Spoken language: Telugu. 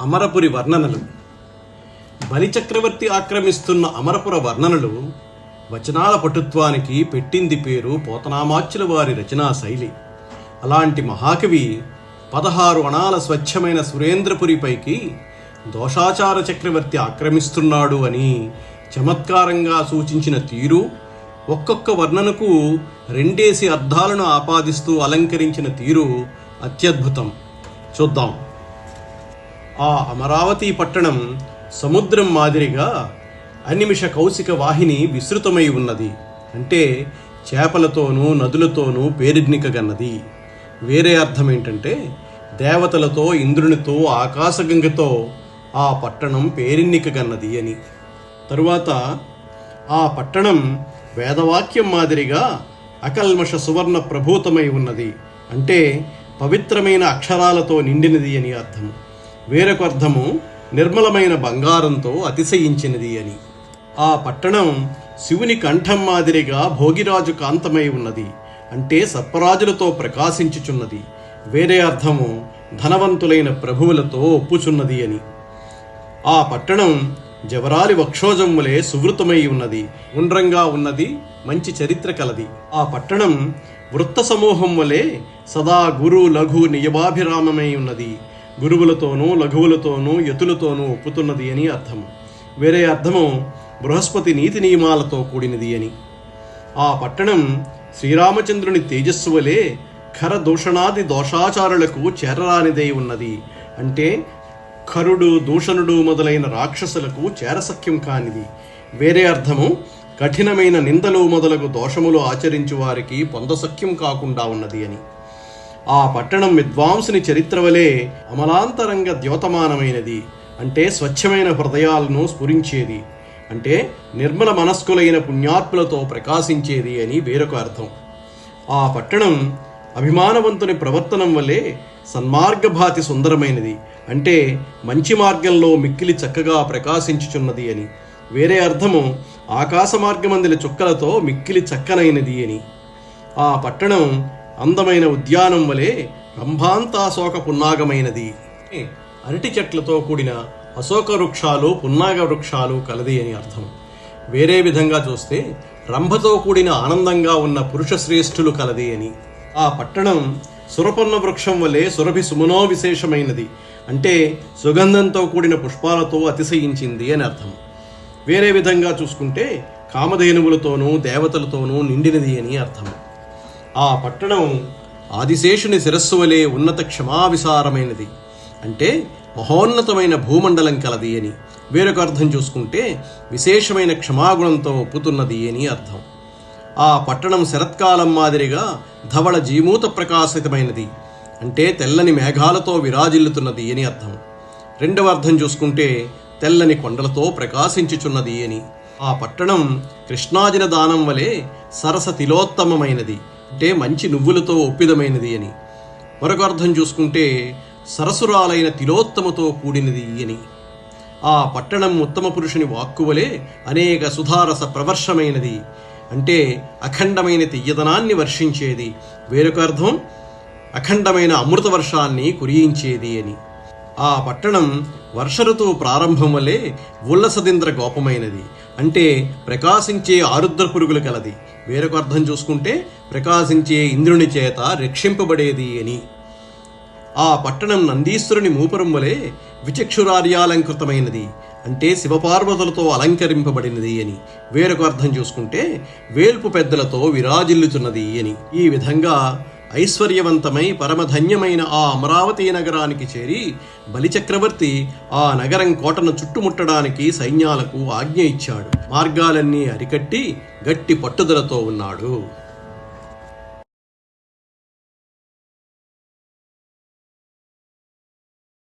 అమరపురి వర్ణనలు. బలిచక్రవర్తి ఆక్రమిస్తున్న అమరపుర వర్ణనలు వచనాల పటుత్వానికి పెట్టింది పేరు పోతనామాచ్యుల వారి రచనా శైలి. అలాంటి మహాకవి పదహారు అణాల స్వచ్ఛమైన సురేంద్రపురిపైకి దోషాచార చక్రవర్తి ఆక్రమిస్తున్నాడు అని చమత్కారంగా సూచించిన తీరు ఒక్కొక్క వర్ణనకు రెండేసి అర్థాలను ఆపాదిస్తూ అలంకరించిన తీరు అత్యద్భుతం. చూద్దాం. ఆ అమరావతి పట్టణం సముద్రం మాదిరిగా అనిమిష కౌశిక వాహిని విస్తృతమై ఉన్నది. అంటే చేపలతోనూ నదులతోనూ పేరెన్నికగన్నది వేరే అర్థం ఏంటంటే దేవతలతో ఇంద్రునితో ఆకాశగంగతో ఆ పట్టణం పేరెన్నికగన్నది అని. తరువాత ఆ పట్టణం వేదవాక్యం మాదిరిగా అకల్మష సువర్ణ ప్రభూతమై ఉన్నది. అంటే పవిత్రమైన అక్షరాలతో నిండినది అని అర్థం. వేరొక అర్థము నిర్మలమైన బంగారంతో అతిశయించినది అని. ఆ పట్టణం శివుని కంఠం మాదిరిగా భోగిరాజు కాంతమై ఉన్నది. అంటే సర్పరాజులతో ప్రకాశించుచున్నది. వేరే అర్థము ధనవంతులైన ప్రభువులతో ఒప్పుచున్నది అని. ఆ పట్టణం జవరాలి వక్షోజం వలె సువృతమై ఉన్నది. ఉండ్రంగా ఉన్నది మంచి చరిత్ర కలది. ఆ పట్టణం వృత్త సమూహం వలె సదా గురు లఘు నియమాభిరామమై ఉన్నది. గురువులతోనూ లఘువులతోనూ యతులతోనూ ఒప్పుతున్నది అని అర్థం వేరే అర్థము బృహస్పతి నీతి నియమాలతో కూడినది అని. ఆ పట్టణం శ్రీరామచంద్రుని తేజస్సు వలె ఖర దూషణాది దోషాచారులకు చేరరానిదై ఉన్నది. అంటే ఖరుడు దూషణుడు మొదలైన రాక్షసులకు చేరసఖ్యం కానిది. వేరే అర్థము కఠినమైన నిందలు మొదలగు దోషములు ఆచరించు వారికి పొందసఖ్యం కాకుండా ఉన్నది అని. ఆ పట్టణం విద్వాంసుని చరిత్ర వలె అమలాంతరంగ ద్యోతమానమైనది. అంటే స్వచ్ఛమైన హృదయాలను స్ఫురించేది. అంటే నిర్మల మనస్కులైన పుణ్యాత్ములతో ప్రకాశించేది అని వేరొక అర్థం. ఆ పట్టణం అభిమానవంతుని ప్రవర్తనం వల్లే సన్మార్గభాతి సుందరమైనది. అంటే మంచి మార్గంలో మిక్కిలి చక్కగా ప్రకాశించుచున్నది అని. వేరే అర్థము ఆకాశ మార్గమందిల చుక్కలతో మిక్కిలి చక్కనైనది అని. ఆ పట్టణం అందమైన ఉద్యానం వలె రంభాంతాశోక పున్నాగమైనది. అరటి చెట్లతో కూడిన అశోక వృక్షాలు పున్నాగ వృక్షాలు కలది అని అర్థం. వేరే విధంగా చూస్తే రంభతో కూడిన ఆనందంగా ఉన్న పురుష శ్రేష్ఠులు కలది అని. ఆ పట్టణం సురపన్న వృక్షం వలె సురభి సుమనో విశేషమైనది. అంటే సుగంధంతో కూడిన పుష్పాలతో అతిశయించింది అని అర్థం. వేరే విధంగా చూసుకుంటే కామధేనువులతోనూ దేవతలతోనూ నిండినది అని అర్థం. ఆ పట్టణం ఆదిశేషుని శిరస్సు వలె ఉన్నత క్షమావిసారమైనది. అంటే మహోన్నతమైన భూమండలం కలది అని. వేరొక అర్థం చూసుకుంటే విశేషమైన క్షమాగుణంతో ఒప్పుతున్నది అని అర్థం. ఆ పట్టణం శరత్కాలం మాదిరిగా ధవళ జీమూత ప్రకాశితమైనది. అంటే తెల్లని మేఘాలతో విరాజిల్లుతున్నది అని అర్థం. రెండవ అర్థం చూసుకుంటే తెల్లని కొండలతో ప్రకాశించుచున్నది అని. ఆ పట్టణం కృష్ణాజిన దానం వలె సరస తిలోత్తమమైనది. అంటే మంచి నువ్వులతో ఒప్పిదమైనది అని. మరొక అర్థం చూసుకుంటే సరసురాలైన తిలోత్తమతో కూడినది అని. ఆ పట్టణం ఉత్తమ పురుషుని వాక్కువలే అనేక సుధారస ప్రవర్షమైనది. అంటే అఖండమైన తియ్యదనాన్ని వర్షించేది. వేరొక అర్థం అఖండమైన అమృత వర్షాన్ని కురియించేది అని. ఆ పట్టణం వర్ష ఋతువు ప్రారంభం వల్లే ఉల్లసదింద్ర గోపమైనది అంటే ప్రకాశించే ఆరుద్ర పురుగులు కలది. వేరొక అర్థం చూసుకుంటే ప్రకాశించే ఇంద్రుని చేత రక్షింపబడేది అని. ఆ పట్టణం నందీశ్వరుని మూపురం వలె విచక్షురార్యాలంకృతమైనది. అంటే శివపార్వతులతో అలంకరింపబడినది అని. వేరొక అర్థం చూసుకుంటే వేల్పు పెద్దలతో విరాజిల్లుతున్నది అని. ఈ విధంగా ఐశ్వర్యవంతమై పరమధన్యమైన ఆ అమరావతి నగరానికి చేరి బలిచక్రవర్తి ఆ నగరం కోటను చుట్టుముట్టడానికి సైన్యాలకు ఆజ్ఞ ఇచ్చాడు. మార్గాలన్నీ అరికట్టి గట్టి పట్టుదలతో ఉన్నాడు.